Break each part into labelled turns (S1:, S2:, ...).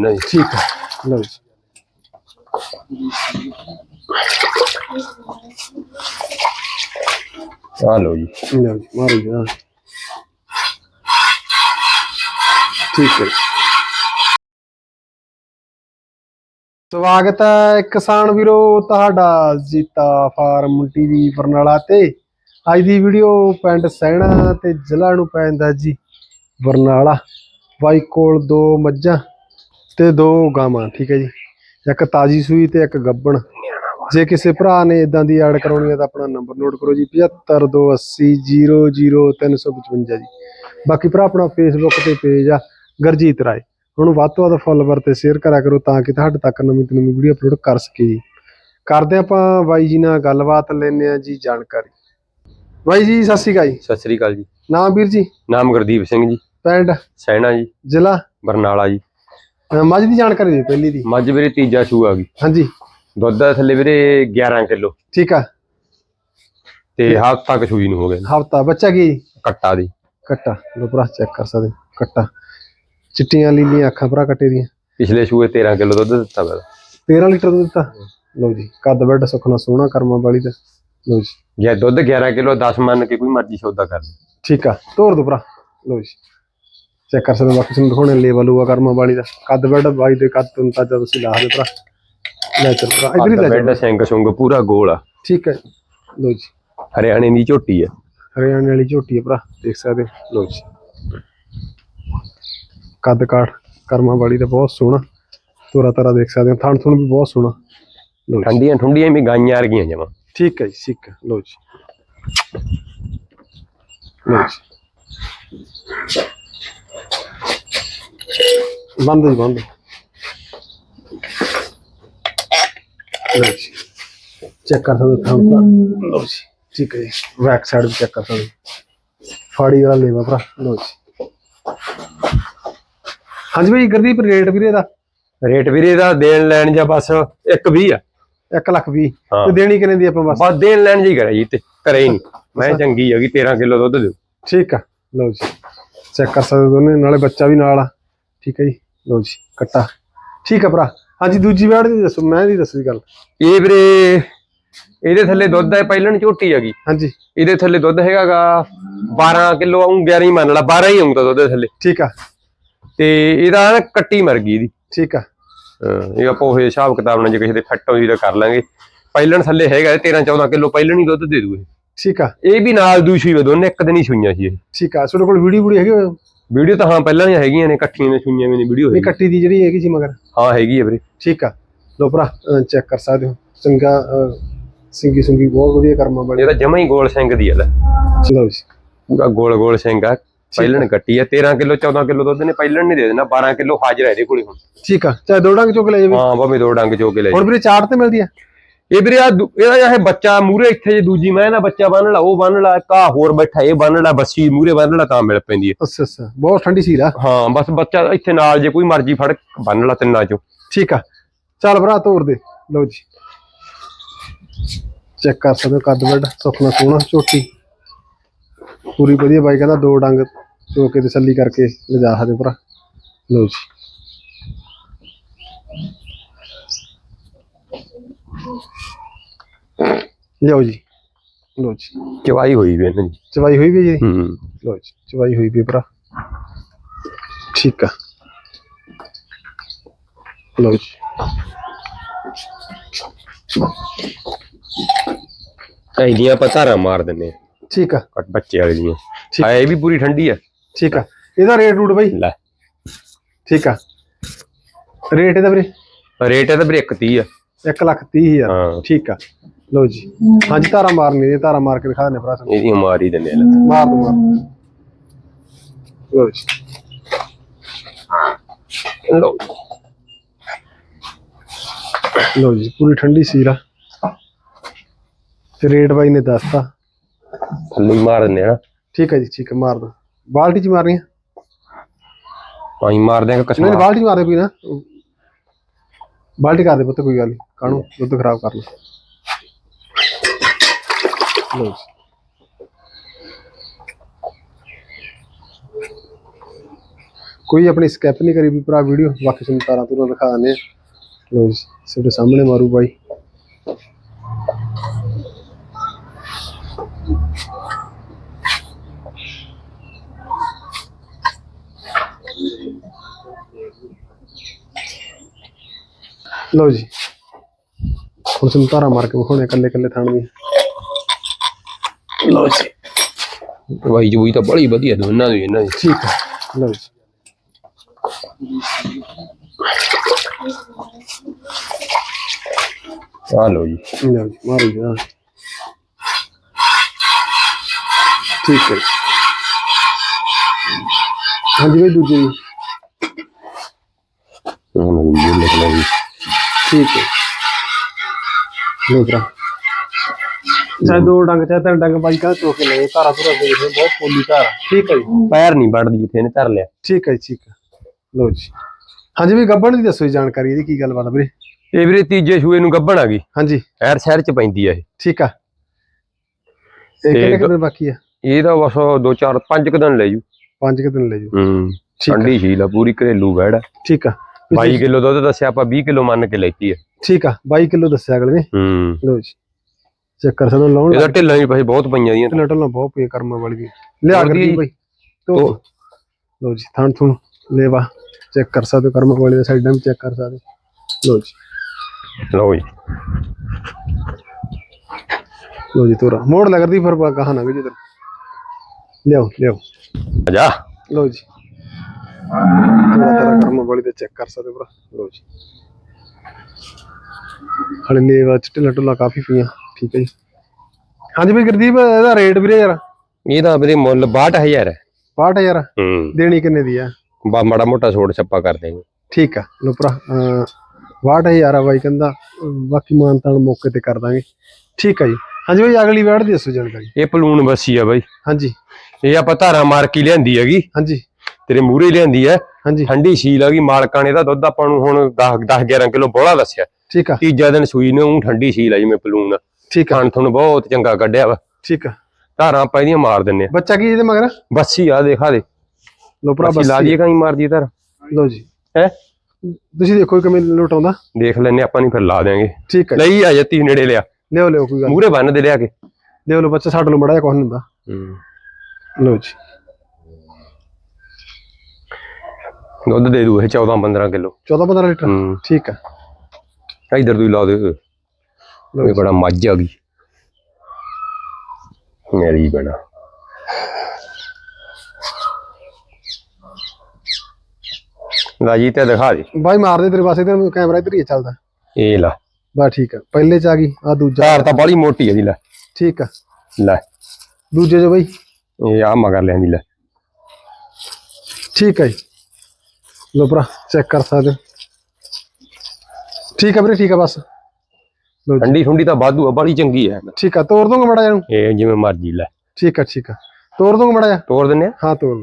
S1: ਨਹੀਂ,
S2: ਠੀਕ ਹੈ ਲਓ ਜੀ।
S1: ਆ ਲਓ ਜੀ।
S2: ਲਓ ਜੀ, ਮਾਰੋ ਜੀ ਹਾਂ। ਠੀਕ ਹੈ। ਸਵਾਗਤ ਹੈ ਕਿਸਾਨ ਵੀਰੋ, ਤੁਹਾਡਾ ਜੀਤਾ ਫਾਰਮ ਟੀਵੀ ਬਰਨਾਲਾ ਤੇ। ਅੱਜ ਦੀ ਵੀਡੀਓ ਪਿੰਡ ਸਹਿਣਾ ਤੇ ਜ਼ਿਲ੍ਹਾ ਨੂੰ ਪੈਂਦਾ ਜੀ ਬਰਨਾਲਾ। ਬਾਈ ਕੋਲ ਦੋ ਮੱਝਾਂ। ਤੇ ਦੋ ਗਾਵਾਂ ਠੀਕ ਹੈ ਜੀ। ਇੱਕ ਤਾਜੀ ਸੂਈ ਤੇ ਇੱਕ ਗੱਬਣ। ਜੇ ਕਿਸੇ ਭਰਾ ਨੇ ਇਦਾਂ ਦੀ ਐਡ ਕਰਾਉਣੀ ਹੈ ਤਾਂ ਆਪਣਾ ਨੰਬਰ ਨੋਟ ਕਰੋ ਜੀ 7528000355 ਜੀ। ਬਾਕੀ ਭਰਾ ਆਪਣਾ ਫੇਸਬੁੱਕ ਤੇ ਪੇਜ ਆ ਗਰਜੀਤ ਰਾਏ। ਉਹਨੂੰ ਵੱਧ ਤੋਂ ਵੱਧ ਫੋਲੋਵਰ ਤੇ ਸ਼ੇਅਰ ਕਰਿਆ ਕਰੋ ਤਾਂ ਕਿ ਤੁਹਾਡੇ ਤੱਕ ਨਵੀਂ ਤੋਂ ਨਵੀਂ ਵੀਡੀਓ ਅਪਲੋਡ ਕਰ ਸਕੀਏ ਜੀ। ਕਰਦੇ ਆਪਾਂ ਬਾਈ ਜੀ ਨਾਲ ਗੱਲਬਾਤ ਲੈਣੇ ਆ ਜੀ ਜਾਣਕਾਰੀ। ਬਾਈ ਜੀ ਸਤਿ ਸ਼੍ਰੀ ਅਕਾਲ ਜੀ।
S1: ਸਤਿ ਸ੍ਰੀ ਅਕਾਲ ਜੀ।
S2: ਨਾਮ ਵੀਰ ਜੀ?
S1: ਨਾਮ ਗੁਰਦੀਪ ਸਿੰਘ ਜੀ।
S2: ਪਿੰਡ?
S1: ਸੈਣਾ ਜੀ।
S2: ਜ਼ਿਲ੍ਹਾ?
S1: ਬਰਨਾਲਾ ਜੀ।
S2: ਮੱਝ ਦੀ ਜਾਣਕਾਰੀ ਦਿਓ ਪਹਿਲੀ ਦੀ।
S1: ਮੱਝ ਵੀਰੇ ਤੀਜਾ ਸੂ ਆ ਗਈ।
S2: ਹਾਂਜੀ।
S1: ਦੁੱਧ ਦਾ ਥੱਲੇ ਵੀਰੇ 11 ਕਿਲੋ।
S2: ਠੀਕ ਆ।
S1: ਤੇ ਹਫ਼ਤਾ ਤੱਕ ਸੂਈ ਨੂੰ ਹੋ ਗਏ
S2: ਹਫਤਾ ਬੱਚਾ ਕੀ?
S1: ਕੱਟਾ ਦੀ।
S2: ਕੱਟਾ। ਲੋ ਭਰਾ ਚੈੱਕ ਕਰ ਸਕਦੇ। ਕੱਟਾ। ਚਿੱਟੀਆਂ ਲੀਲੀਆਂ ਅੱਖਾਂ ਭਰਾ ਕੱਟੇ ਦੀਆਂ।
S1: ਪਿਛਲੇ ਸੂਏ 13 ਕਿਲੋ ਦੁੱਧ ਦਿੱਤਾ ਵਾ।
S2: 13 ਲੀਟਰ ਦੁੱਧ ਦਿੱਤਾ? ਲਓ ਜੀ ਕੱਦ ਬੈੱਡ ਸੁਖਣਾ ਸੋਹਣਾ ਕਰਮਾਂ ਵਾਲੀ ਦਾ ਲਓ ਜੀ।
S1: ਜੇ ਦੁੱਧ 11 ਕਿਲੋ 10 ਮੰਨ ਕੇ ਕੋਈ ਮਰਜ਼ੀ ਸੌਦਾ ਕਰ ਲੈ।
S2: ਠੀਕ ਆ। ਤੋਰ ਦੋ ਭਰਾ। ਲਓ ਜੀ। ਚੈੱਕ ਕਰ ਸਕਦੇ ਹੋ, ਬਾਕੀ ਤੁਹਾਨੂੰ ਦਿਖਾਉਣੇ ਲੇਵਲ ਹੋਆ ਕਰਮਾਂ ਵਾਲੀ ਦਾ। ਕੱਦ ਬੈੱਡ ਬਾਈ ਦੇ ਕੱਦ ਤੋਂ ਤਾਂ ਜਦ ਤੁਸੀਂ ਲਾ ਦੇ ਭਰਾ। ਲੈ ਚੱਲ ਭਰਾ ਇਧਰ ਹੀ ਲੈ
S1: ਬੈੱਡ
S2: ਚੱਲ
S1: ਸਿੰਘ ਸੁੰਗ ਪੂਰਾ ਗੋਲ ਆ।
S2: ਠੀਕ ਹੈ ਲਓ ਜੀ।
S1: ਹਰਿਆਣੇ ਦੀ ਝੋਟੀ ਆ।
S2: ਹਰਿਆਣੇ ਵਾਲੀ ਝੋਟੀ ਹੈ ਭਰਾ ਦੇਖ ਸਕਦੇ ਹੋ। ਲਓ ਜੀ। ਕੱਦ ਕਾਠ ਕਰਮਾਂ ਵਾਲੀ ਦਾ ਬਹੁਤ ਸੋਹਣਾ। ਤੋਰਾ ਤਾਰਾ ਦੇਖ ਸਕਦੇ ਹੋ ਥਣ ਥੁਣ ਵੀ ਬਹੁਤ ਸੋਹਣਾ। ਜੀ।
S1: ਠੰਡੀਆਂ ਠੰਡੀਆਂ ਵੀ ਗਾਈਆਂ ਵਰਗੀਆਂ ਜਮਾ।
S2: ਠੀਕ ਹੈ ਜੀ ਠੀਕ ਹੈ। ਲਓ ਜੀ। ਲਓ ਜੀ। ਬੰਦ ਜੀ ਬੰਦ। ਲਓ ਜੀ। ਚੈੱਕ ਕਰ ਸਕਦੇ ਥਾਂ ਤਾਂ? ਲਓ ਜੀ। ਠੀਕ ਹੈ ਜੀ। ਬੈਕ ਸਾਈਡ ਵੀ ਚੈੱਕ ਕਰ ਸਕਦੇ। ਫਾੜੀ ਵਾਲਾ ਲੈਵਾ ਭਰਾ। ਲਓ ਜੀ। ਹਾਂਜੀ ਭਾਈ ਗੁਰਦੀਪ ਰੇਟ ਵੀਰੇ ਦਾ?
S1: ਰੇਟ ਵੀਰੇ ਦਾ ਦੇਣ ਲੈਣ ਜਾਂ ਬਸ 120 ਆ।
S2: 1 ਲੱਖ ਵੀਹ।
S1: ਹਾਂ।
S2: ਤੇ ਦੇਣੀ ਕਿੰਨੇ ਦੀ ਆਪਾਂ ਬਸ?
S1: ਬਸ ਦੇਣ ਲੈਣ ਜੀ ਕਰਿਆ ਜੀ ਤੇ ਕਰੇ ਹੀ ਨਹੀਂ। ਮੈਂ ਚੰਗੀ ਹੈਗੀ 13 ਕਿਲੋ ਦੁੱਧ ਦਿਓ।
S2: ਠੀਕ ਆ। ਲਓ ਜੀ। ਚੈੱਕ ਕਰ ਸਕਦੇ ਦੋਨੇ ਨਾਲੇ ਬੱਚਾ ਵੀ ਨਾਲ ਆ। ਠੀਕ ਹੈ ਜੀ? ਲਓ ਜੀ ਕੱਟਾ। ਠੀਕ ਆ ਭਰਾ। ਹਾਂਜੀ ਦੂਜੀ ਵਾਰ ਦੀ ਦੱਸੋ ਮੈਂ ਦੀ ਦੱਸੋ ਗੱਲ।
S1: ਇਹ ਵੀਰੇ ਇਹਦੇ ਥੱਲੇ ਦੁੱਧ ਹੈ ਪਹਿਲਣ ਝੋਟੀ ਹੈਗੀ।
S2: ਹਾਂਜੀ।
S1: ਇਹਦੇ ਥੱਲੇ ਦੁੱਧ ਹੈਗਾਗਾ 12 ਕਿਲੋ ਆਉਂ 11 ਹੀ ਮੰਨ ਲਾ 12 ਹੀ ਆਉਂਦਾ ਦੁੱਧ ਦੇ ਥੱਲੇ।
S2: ਠੀਕ ਆ।
S1: ਤੇ ਇਹਦਾ ਨਾ ਕੱਟੀ ਮਰ ਗਈ ਇਹਦੀ।
S2: ਠੀਕ ਆ।
S1: ਹਾਂ, ਇਹ ਆਪਾਂ ਉਹ ਹਿਸਾਬ ਕਿਤਾਬ ਨਾਲ ਜੇ ਕਿਸੇ ਦੇ ਫਿੱਟ ਹੋਈ ਤਾਂ ਕਰ ਲਾਂਗੇ। ਪਹਿਲਣ ਥੱਲੇ ਹੈਗਾ 13 14 ਕਿਲੋ ਪਹਿਲਣ ਹੀ ਦੁੱਧ ਦੇ ਦੂ ਇਹ
S2: ਠੀਕ ਆ।
S1: ਇਹ ਵੀ ਨਾਲ ਦੂਸਰੀ ਵੇ ਦੋਨੇ ਇੱਕ ਦਿਨ ਹੀ ਸੂਈਆਂ ਸੀ ਇਹ।
S2: ਠੀਕ ਆ। ਤੁਹਾਡੇ ਕੋਲ ਵੀਡੀਓ ਵੀਡੀਓ ਹੈਗੀ?
S1: ਵੀਡੀਓ ਤਾਂ ਹਾਂ ਪਹਿਲਾਂ ਹੀ ਹੈਗੀਆਂ ਨੇ ਇਕੱਠੀਆਂ ਨੇ ਸੂਈਆਂ ਵੀ ਨੇ ਵੀਡੀਓ
S2: ਇਹ
S1: ਹੈਗੀ।
S2: ਕੱਟੀ ਦੀ ਜਿਹੜੀ ਹੈਗੀ ਸੀ ਮਗਰ?
S1: ਹਾਂ ਹੈਗੀ ਹੈ ਵੀਰੇ।
S2: ਠੀਕ ਆ। ਲਓ ਭਰਾ ਚੈੱਕ ਕਰ ਸਕਦੇ ਹੋ। ਚੰਗਾ ਅਹ, ਸਿੰਗੀ ਸੁੰਗੀ ਬਹੁਤ ਵਧੀਆ ਕਰਮਾ ਬਣੇ
S1: ਇਹ ਤਾਂ ਜਮਾ ਹੀ ਗੋਲ ਸਿੰਘ ਦੀ ਹੈ ਲੈ।
S2: ਲਓ ਜੀ।
S1: ਪੂਰਾ ਗੋਲ ਗੋਲ ਸਿੰਘ ਆ। ਪਹਿਲਣ ਕੱਟੀ ਆ। 13 ਕਿਲੋ 14 ਕਿਲੋ ਦੁੱਧ ਨੇ ਪਹਿਲਣ ਨਹੀਂ ਦੇ ਦੇਣਾ। 12 ਕਿਲੋ ਹਾਜ਼ਰ ਹੈ ਇਹਦੇ ਕੋਲੇ ਹੁਣ।
S2: ਠੀਕ ਆ। ਚਾਹੇ ਦੋ ਡੰਗ ਚੁੱਕ ਲੈ ਜਾਵੇ।
S1: ਹਾਂ ਭਾਵੇਂ ਦੋ ਡੰਗ ਚੋ ਕੇ ਲੈ ਜਾ
S2: ਹੁਣ ਵੀਰੇ ਚਾਟ ਤੇ ਮਿਲਦੀ ਆ?
S1: ਇਹ ਵੀਰੇ ਆ ਇਹਦਾ ਜਿਹਾ ਬੱਚਾ ਮੂਰੇ ਇੱਥੇ ਜੇ ਦੂਜੀ ਮੈਂ ਨਾ ਬੱਚਾ ਬੰਨ ਲਾ ਉਹ ਬੰਨ ਲਾ ਕਾ ਹੋਰ ਬੈਠਾ ਇਹ ਬੰਨ ਲਾ ਬੱਸੀ ਮੂਰੇ ਬੰਨ ਲਾ ਤਾਂ ਮਿਲ ਪੈਂਦੀ ਹੈ।
S2: ਅੱਛਾ ਅੱਛਾ। ਬਹੁਤ ਠੰਡੀ ਸੀਲ ਆ।
S1: ਹਾਂ ਬਸ ਬੱਚਾ ਇੱਥੇ ਨਾਲ ਜੇ ਕੋਈ ਮਰਜ਼ੀ ਫੜ ਬੰਨ ਲਾ ਤਿੰਨਾਂ ਚੋਂ।
S2: ਠੀਕ ਆ। ਚੱਲ ਭਰਾ ਤੋਰ ਦੇ। ਲਓ ਜੀ। ਚੈੱਕ ਕਰ ਸਕਦੇ ਹੋ ਕੱਦ ਵੱਡ ਸੁਖਣਾ ਸੋਹਣਾ ਝੋਟੀ। ਪੂਰੀ ਵਧੀਆ ਬਾਈ ਕਹਿੰਦਾ ਦੋ ਡੰਗ ਚੋ ਕੇ ਤਸੱਲੀ ਕਰਕੇ ਲਿਜਾ ਸਕਦੇ ਭਰਾ। ਲਓ ਜੀ। ਲਿਓ ਜੀ। ਲਓ ਜੀ।
S1: ਚਵਾਈ ਹੋਈ ਵੀ ਇਹਨਾਂ ਦੀ।
S2: ਚਵਾਈ ਹੋਈ ਵੀ ਜੀ?
S1: ਹੂੰ।
S2: ਲਓ ਜੀ ਚਵਾਈ ਹੋਈ ਵੀ ਭਰਾ। ਠੀਕ ਆ। ਲਓ ਜੀ।
S1: ਐਦੀਆਂ ਆਪਾਂ ਧਾਰਾਂ ਮਾਰ ਦਿੰਨੇ ਆ
S2: ਠੀਕ ਆ।
S1: ਕੱਟ ਬੱਚੇ ਵਾਲੀ ਦੀਆਂ। ਆ ਇਹ ਵੀ ਪੂਰੀ ਠੰਡੀ ਆ।
S2: ਠੀਕ ਆ। ਇਹਦਾ ਰੇਟ ਰੂਟ ਬਾਈ?
S1: ਲੈ।
S2: ਠੀਕ ਆ। ਰੇਟ ਇਹਦਾ ਵੀਰੇ?
S1: ਰੇਟ ਇਹਦਾ ਵੀਰੇ 130 ਆ।
S2: 1 ਲੱਖ ਤੀਹ ਹਜ਼ਾਰ।
S1: ਹਾਂ।
S2: ਠੀਕ ਆ। ਲਓ ਜੀ। ਹਾਂਜੀ ਧਾਰਾ ਮਾਰਨੀ ਹੈ ਧਾਰਾ ਮਾਰ ਕੇ ਦਿਖਾ ਦਿੰਦੇ ਭਰਾ ਤੁਹਾਨੂੰ
S1: ਇਹਦੀਆਂ ਮਾਰ ਹੀ ਦਿੰਨੇ ਆ। ਲੈ।
S2: ਮਾਰ ਦੋ ਮਾਰ ਲਓ ਜੀ।
S1: ਲਓ
S2: ਲਓ ਜੀ ਪੂਰੀ ਠੰਡੀ ਸੀਲ ਆ। ਤੇ ਰੇਟ ਬਾਈ ਨੇ ਦੱਸਤਾ।
S1: ਥੱਲੇ ਹੀ ਮਾਰ ਦਿੰਨੇ ਆ ਨਾ।
S2: ਠੀਕ ਹੈ ਜੀ ਠੀਕ ਹੈ ਮਾਰ ਦੋ। ਬਾਲਟੀ ਚ ਮਾਰਨੀ ਆ?
S1: ਪਾਈ ਮਾਰ ਦਿਆਂਗੇ
S2: ਨਹੀਂ
S1: ਕਸਮਾ
S2: ਨਹੀਂ, ਬਾਲਟੀ ਚ ਮਾਰ ਕੋਈ ਨਾ। ਬਾਲਟੀ ਕਰ ਦੇ ਪੁੱਤ, ਕੋਈ ਗੱਲ ਨਹੀਂ ਕਾਹਨੂੰ? ਦੁੱਧ ਖਰਾਬ ਕਰ ਲਓ ਲਓ ਜੀ। ਕੋਈ ਆਪਣੀ ਸਕੈਪ ਨਹੀਂ ਕਰੀ ਵੀ ਭਰਾ ਵੀਡੀਓ ਬਾਕੀ ਤੁਹਾਨੂੰ ਤਾਰਾਂ ਤੂਰਾਂ ਦਿਖਾ ਦਿੰਦੇ ਆ। ਲੋ ਜੀ ਤੁਹਾਡੇ ਸਾਹਮਣੇ ਮਾਰੂ ਬਾਈ। ਲਓ ਜੀ ਹੁਣ ਤੁਹਾਨੂੰ ਤਾਰਾਂ ਮਾਰ ਕੇ ਵਿਖਾਉਣੇ ਇਕੱਲੇ ਇਕੱਲੇ ਥਾਣ ਦੀ ਲਓ ਜੀ
S1: ਬਾਈ ਜੂਈ ਤਾਂ ਬੜੀ ਵਧੀਆ ਦੋਨਾਂ ਦੀ ਇਹਨਾਂ ਦੀ
S2: ਠੀਕ ਹੈ ਲਓ ਜੀ
S1: ਆ ਲਓ ਜੀ
S2: ਲਓ ਜੀ ਮਾਰੋ ਜੀ ਹਾਂ। ਠੀਕ ਹੈ ਹਾਂਜੀ ਬਈ ਦੂਜੇ ਜੀ
S1: ਉਹਨਾਂ ਨੂੰ ਬੋਲ ਲਿਖਣਾ ਜੀ
S2: ਠੀਕ ਹੈ। ਲੋ ਭਰਾ। ਚਾਹੇ ਦੋ ਡੰਗ ਚਾਹੇ ਤਿੰਨ ਡੰਗ ਬਾਈ ਕਾ ਚੋਕ ਕੇ ਧਾਰਾ ਧੁਰਾ ਦੇ ਦੇਖੋ ਬਹੁਤ ਪੋਲੀ ਧਾਰਾ ਠੀਕ ਹੈ ਜੀ।
S1: ਪੈਰ ਨਹੀਂ ਵੱਢਦੀ ਜਿੱਥੇ ਇਹਨੇ ਧਰ ਲਿਆ।
S2: ਠੀਕ ਹੈ ਜੀ ਠੀਕ ਹੈ। ਲੋ ਜੀ। ਹਾਂਜੀ ਵੀ ਗੱਬਣ ਦੀ ਦੱਸੋ ਜੀ ਜਾਣਕਾਰੀ ਇਹਦੀ ਕੀ ਗੱਲਬਾਤ ਆ ਵੀਰੇ?
S1: ਇਹ ਵੀਰੇ ਤੀਜੇ ਸੂਏ ਨੂੰ ਗੱਭਣ ਆ ਗਈ।
S2: ਹਾਂਜੀ।
S1: ਐਰ ਸ਼ਹਿਰ ਚ ਪੈਂਦੀ ਆ ਇਹ।
S2: ਠੀਕ ਆ। ਇਹ ਕਿੰਨੇ ਕੁ ਦਿਨ ਬਾਕੀ ਆ?
S1: ਇਹਦਾ ਬਸ ਦੋ ਚਾਰ ਪੰਜ ਕੁ ਦਿਨ ਲੈ ਜੂ।
S2: ਪੰਜ ਕੁ ਦਿਨ ਲੈ ਜਾਓ
S1: ਹੂੰ
S2: ਠੀਕ ਆ।
S1: ਠੰਡੀ ਝੀਲ ਆ ਪੂਰੀ ਘਰੇਲੂ ਵੈੜ ਆ।
S2: ਠੀਕ ਆ।
S1: 22 ਕਿਲੋ ਦੁੱਧ ਦੱਸਿਆ ਆਪਾਂ 20 ਕਿਲੋ ਮੰਨ ਕੇ ਲੈਤੀ ਹੈ
S2: ਠੀਕ ਆ 22 ਕਿਲੋ ਦੱਸਿਆ ਅਗਲੇ ਨੇ।
S1: ਹੂੰ।
S2: ਲੋ ਜੀ। ਚੈੱਕ ਕਰ ਸਕਦੇ ਹੋ ਲਾਉਣ
S1: ਇਹਦਾ ਢਿੱਲਾਂ ਵੀ ਪਾਸੇ ਬਹੁਤ ਪਈਆਂ ਦੀਆਂ।
S2: ਢਿੱਲਾ ਢਿੱਲਾ ਬਹੁਤ ਪਈ ਕਰਮਾਂ ਵਾਲੀ ਲਿਆ ਕਰਦੀ? ਬਾਈ। ਤੋ। ਲੋ ਜੀ ਥਾਂ ਥੂੰ ਲੈਵਾ। ਚੈੱਕ ਕਰ ਸਕਦੇ ਕਰਮਾਂ ਵਾਲੀ ਦੇ ਸਾਈਡਾਂ ਵੀ ਚੈੱਕ ਕਰ ਸਕਦੇ। ਲੋ ਜੀ।
S1: ਲਓ ਜੀ।
S2: ਲੋ ਜੀ ਤੋਰਾ। ਮੋੜ ਲੱਗਦੀ ਫਿਰ ਕਹਾਂ ਨਾ ਜੀ ਇਧਰ ਲਿਆਓ ਲਿਆਓ।
S1: ਆ ਜਾ।
S2: ਲੋ ਜੀ। ਕਰਮਾਂ ਵਾਲੀ ਚੈੱਕ ਕਰ ਸਕਦੇ ਹੋ ਭਰਾ। ਲੋ ਜੀ। ਹਲੇ ਲੈਵਾ ਚ ਢਿੱਲਾ ਢੁੱਲਾ ਕਾਫੀ ਪਈਆਂ। ਠੀਕ ਹੈ ਜੀ। ਹਾਂਜੀ ਬਈ ਗੁਰਦੀਪ ਇਹਦਾ ਰੇਟ ਵੀਰੇ ਯਾਰ?
S1: ਇਹਦਾ ਵੀਰੇ ਮੁੱਲ 62000 ਹੈ।
S2: 65000
S1: ਹੂੰ।
S2: ਦੇਣੀ ਕਿੰਨੇ ਦੀ ਆ?
S1: ਬਾ ਮਾੜਾ ਮੋਟਾ ਛੋੜ ਛੱਪਾ ਕਰ ਦੇਂਗੇ
S2: ਠੀਕ ਆ। ਲੋ ਭਰਾ ਅਹ ਵਾਟ ਹਜ਼ਾਰ ਆ ਬਾਈ ਕਹਿੰਦਾ ਬਾਕੀ ਮਾਨਤਾਨ ਮੌਕੇ ਤੇ ਕਰ ਦਾਂਗੇ। ਠੀਕ ਆ ਜੀ। ਹਾਂਜੀ ਬਾਈ ਅਗਲੀ ਵਾਰ ਦੀ ਦੱਸੋ ਜਾਣਕਾਰੀ।
S1: ਇਹ ਪਲੂਣ ਬੱਸੀ ਆ ਬਾਈ।
S2: ਹਾਂਜੀ।
S1: ਇਹ ਆਪਾਂ ਧਾਰਾਂ ਮਾਰ ਕੇ ਲਿਆਂਦੀ ਹੈਗੀ।
S2: ਹਾਂਜੀ।
S1: ਤੇਰੇ ਮੂਹਰੇ ਲਿਆਂਦੀ ਹੈ
S2: ਹਾਂਜੀ।
S1: ਠੰਡੀ ਸੀਲ ਹੈਗੀ ਮਾਲਕਾਂ ਨੇ ਇਹਦਾ ਦੁੱਧ ਆਪਾਂ ਨੂੰ ਹੁਣ 10 10 11 ਕਿਲੋ ਬੋਲਾ ਦੱਸਿਆ।
S2: ਠੀਕ ਆ।
S1: ਤੀਜਾ ਦਿਨ ਸੂਈ ਨੇ ਉਹ ਠੰਡੀ ਸੀਲ ਆ ਜਿਵੇਂ ਪਲੂਣ ਆ।
S2: ਠੀਕ ਆ।
S1: ਤੁਹਾਨੂੰ ਬਹੁਤ ਚੰਗਾ ਕੱਢਿਆ ਵਾ।
S2: ਠੀਕ ਆ।
S1: ਧਾਰਾਂ ਆਪਾਂ ਇਹਦੀਆਂ ਮਾਰ ਦਿੰਨੇ ਆ।
S2: ਬੱਚਾ ਕੀ ਇਹਦੇ ਮਗਰ?
S1: ਬੱਸੀ ਆ ਦੇਖਾ ਦੇ।
S2: ਲੋ ਭਰਾ
S1: ਬੱਸੀ ਲਾ ਦਈਏ ਕਹੀਂ ਮਾਰਦੀ ਧਾਰ।
S2: ਲੋ ਜੀ।
S1: ਹੈ?
S2: ਤੁਸੀਂ ਦੇਖੋ ਕਿਵੇਂ ਲੁਟਾਉਂਦਾ।
S1: ਦੇਖ ਲੈਨੇ ਆਪਾਂ ਨਹੀਂ ਫਿਰ ਲਾ ਦੇਾਂਗੇ
S2: ਠੀਕ ਆ
S1: ਲਈ ਆ ਜੱਤੀ ਨੇੜੇ ਲਿਆ।
S2: ਲਿਓ ਲਿਓ ਕੋਈ ਗੱਲ
S1: ਮੂਹਰੇ ਬੰਨ ਦੇ ਲਿਆ ਕੇ।
S2: ਲਿਓ ਲੋ ਬੱਚਾ ਸਾਡੇ ਨੂੰ ਬੜਾ ਜਿਹਾ ਕੁਛ ਨੀ ਹੁੰਦਾ। ਲੋ ਜੀ।
S1: ਦੁੱਧ ਦੇ ਦੂ ਇਹ 14 15 ਕਿਲੋ।
S2: 14 15 ਲੀਟਰ?
S1: ਹੂੰ।
S2: ਠੀਕ ਆ।
S1: ਇਧਰ ਤੂੰ ਲਾ ਦੇ
S2: ਲਓ
S1: ਇਹ ਬੜਾ ਮੱਝ ਆ ਗਈ। ਮੇਰੀ ਬਣਾ ਰਾਜੀ ਤੇ ਦਿਖਾ ਦੇ।
S2: ਬਾਈ ਮਾਰ ਦੇ ਤੇਰੇ ਪਾਸੇ ਤੇ ਕੈਮਰਾ ਇੱਧਰ ਹੀ ਚੱਲਦਾ।
S1: ਇਹ ਲਾ।
S2: ਬਸ ਠੀਕ ਆ। ਪਹਿਲੇ ਚ ਆ ਗਈ ਆ ਦੂਜਾ।
S1: ਧਾਰ ਤਾਂ ਬੜੀ ਮੋਟੀ ਹੈ ਜੀ ਲੈ।
S2: ਠੀਕ ਆ।
S1: ਲੈ।
S2: ਦੂਜੇ ਚ ਬਾਈ।
S1: ਇਹ ਆ ਮਗਰ ਲੈਂਦੀ ਲੈ।
S2: ਠੀਕ ਹੈ ਜੀ। ਲੋ ਭਰਾ ਚੈੱਕ ਕਰ ਸਕਦੇ ਠੀਕ ਹੈ ਵੀਰੇ ਠੀਕ ਹੈ ਬਸ। ਲੋ
S1: ਠੰਡੀ ਠੁੰਡੀ ਤਾਂ ਆ ਬੜੀ ਚੰਗੀ ਹੈ
S2: ਠੀਕ ਆ ਤੋੜ ਦੂੰਗਾ ਮੜਾ ਇਹਨੂੰ।
S1: ਇਹ ਜਿਵੇਂ ਮਰਜ਼ੀ ਲੈ।
S2: ਠੀਕ ਆ ਠੀਕ ਆ। ਤੋੜ ਦੂੰਗਾ ਮੜਾ ਜਾ
S1: ਤੋੜ ਦਿੰਨੇ ਆ?
S2: ਹਾਂ ਤੋੜ।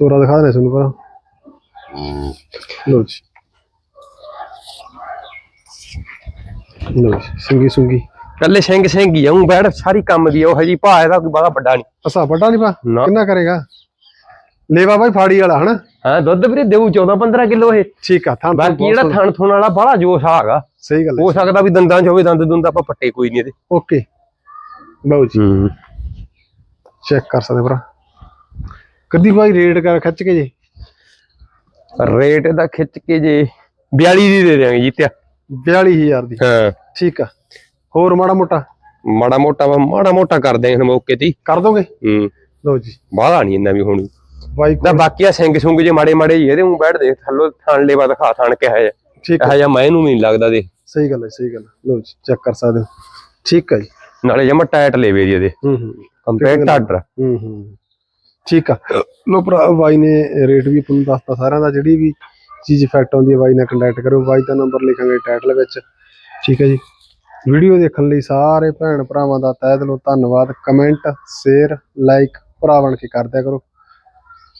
S2: ਤੋਰਾ ਦਿਖਾ ਦੇ ਤੁਹਾਨੂੰ ਭਰਾ। ਲੋ ਜੀ। ਲੋ ਸਿੰਗੀ ਸੁੰਗੀ।
S1: ਕੱਲੇ ਸਿੰਘ ਸਿੰਘ ਹੀ ਆਉਂ ਬੈਠ ਸਾਰੀ ਕੰਮ ਦੀ ਉਹ ਹਜੀ ਭਾ ਇਹਦਾ ਕੋਈ ਬੜਾ ਵੱਡਾ ਨਹੀਂ।
S2: ਅਸਾ ਵੱਡਾ ਨਹੀਂ ਪਾ
S1: ਨਾ।
S2: ਕਿੰਨਾ ਕਰੇਗਾ? ਲੇਵਾ ਬਾਈ ਫਾੜੀ ਵਾਲਾ ਹਨਾ?
S1: ਹਾਂ ਦੁੱਧ ਵੀਰੇ ਦੇਊ 14 15 ਕਿਲੋ ਇਹ।
S2: ਠੀਕ ਆ ਥਾਂ
S1: ਬਾਕੀ ਜਿਹੜਾ ਥਣ ਥੁਣ ਵਾਲਾ ਬੜਾ ਜੋਸ਼ ਆਗਾ।
S2: ਸਹੀ ਗੱਲ ਹੈ।
S1: ਹੋ ਸਕਦਾ ਵੀ ਦੰਦਾਂ 'ਚ ਹੋਵੇ ਦੰਦ ਦੁੰਦ ਆਪਾਂ ਪੱਟੇ ਕੋਈ ਨਹੀਂ ਇਹਦੇ।
S2: ਓਕੇ। ਲਓ ਜੀ।
S1: ਹੂੰ।
S2: ਚੈੱਕ ਕਰ ਸਕਦੇ ਭਰਾ। ਕਦੀ ਭਾਈ ਰੇਟ ਕਰ ਖਿੱਚ ਕੇ ਜੀ।
S1: ਰੇਟ ਇਹਦਾ ਖਿੱਚ ਕੇ ਜੇ 42 ਦੀ ਦੇ ਦਿਆਂਗੇ ਜੀਤਿਆ
S2: 42000 ਦੀ।
S1: ਹਾਂ।
S2: ਠੀਕ ਆ। ਹੋਰ ਮਾੜਾ ਮੋਟਾ?
S1: ਮਾੜਾ ਮੋਟਾ ਵਾ- ਮਾੜਾ ਮੋਟਾ ਕਰ ਦਿਆਂਗੇ ਮੌਕੇ ਤੇ ਹੀ।
S2: ਕਰ ਦੋਗੇ?
S1: ਹੂੰ।
S2: ਲਓ ਜੀ।
S1: ਬਾਹਲਾ ਨਹੀਂ ਇੰਨਾ ਵੀ ਹੁਣ।
S2: ਬਾਈ
S1: ਦਾ ਬਾਕੀ ਆ ਸਿੰਘ ਸੁੰਗ ਜੇ ਮਾੜੇ ਮਾੜੇ ਹੀ ਇਹਦੇ ਨੂੰ ਬੈਠ ਦੇ ਥੱਲੋ ਥਾਣ ਲੈਵਾ ਦਿਖਾ ਥਾਣ ਕਿਹਾ ਹੈ
S2: ਠੀਕ ਆ।
S1: ਇਹੋ ਜਿਹਾ ਮੈਂ ਇਹਨੂੰ ਵੀ ਨਹੀਂ ਲੱਗਦਾ ਦੇ।
S2: ਸਹੀ ਗੱਲ ਹੈ ਸਹੀ ਗੱਲ ਹੈ। ਜੀ ਚੈੱਕ ਕਰ ਸਕਦੇ ਹੋ। ਠੀਕ ਹੈ ਜੀ।
S1: ਨਾਲੇ ਜਮਾ ਟਾਈਟ ਲੈਵੇ ਦੀ ਇਹਦੇ।
S2: ਹੂੰ ਹੂੰ।
S1: ਕੰਪੈਕਟ ਆਰਡਰ
S2: ਹੂੰ ਹੂੰ। ਠੀਕ ਆ। ਲੋ ਭਰਾ ਬਾਈ ਨੇ ਰੇਟ ਵੀ ਤੁਹਾਨੂੰ ਦੱਸਤਾ ਸਾਰਿਆਂ ਦਾ ਜਿਹੜੀ ਵੀ ਚੀਜ਼ ਇਫੈਕਟ ਆਉਂਦੀ ਹੈ ਬਾਈ ਨਾਲ ਕੰਟੈਕਟ ਕਰੋ ਬਾਈ ਦਾ ਨੰਬਰ ਲਿਖਾਂਗੇ ਟਾਈਟਲ ਵਿੱਚ। ਠੀਕ ਹੈ ਜੀ। ਵੀਡੀਓ ਦੇਖਣ ਲਈ ਸਾਰੇ ਭੈਣ ਭਰਾਵਾਂ ਦਾ ਤਹਿ ਦਿਲੋਂ ਧੰਨਵਾਦ। ਕਮੈਂਟ ਸ਼ੇਅਰ ਲਾਈਕ ਭਰਾ ਬਣ ਕੇ ਕਰ ਦਿਆ ਕਰੋ।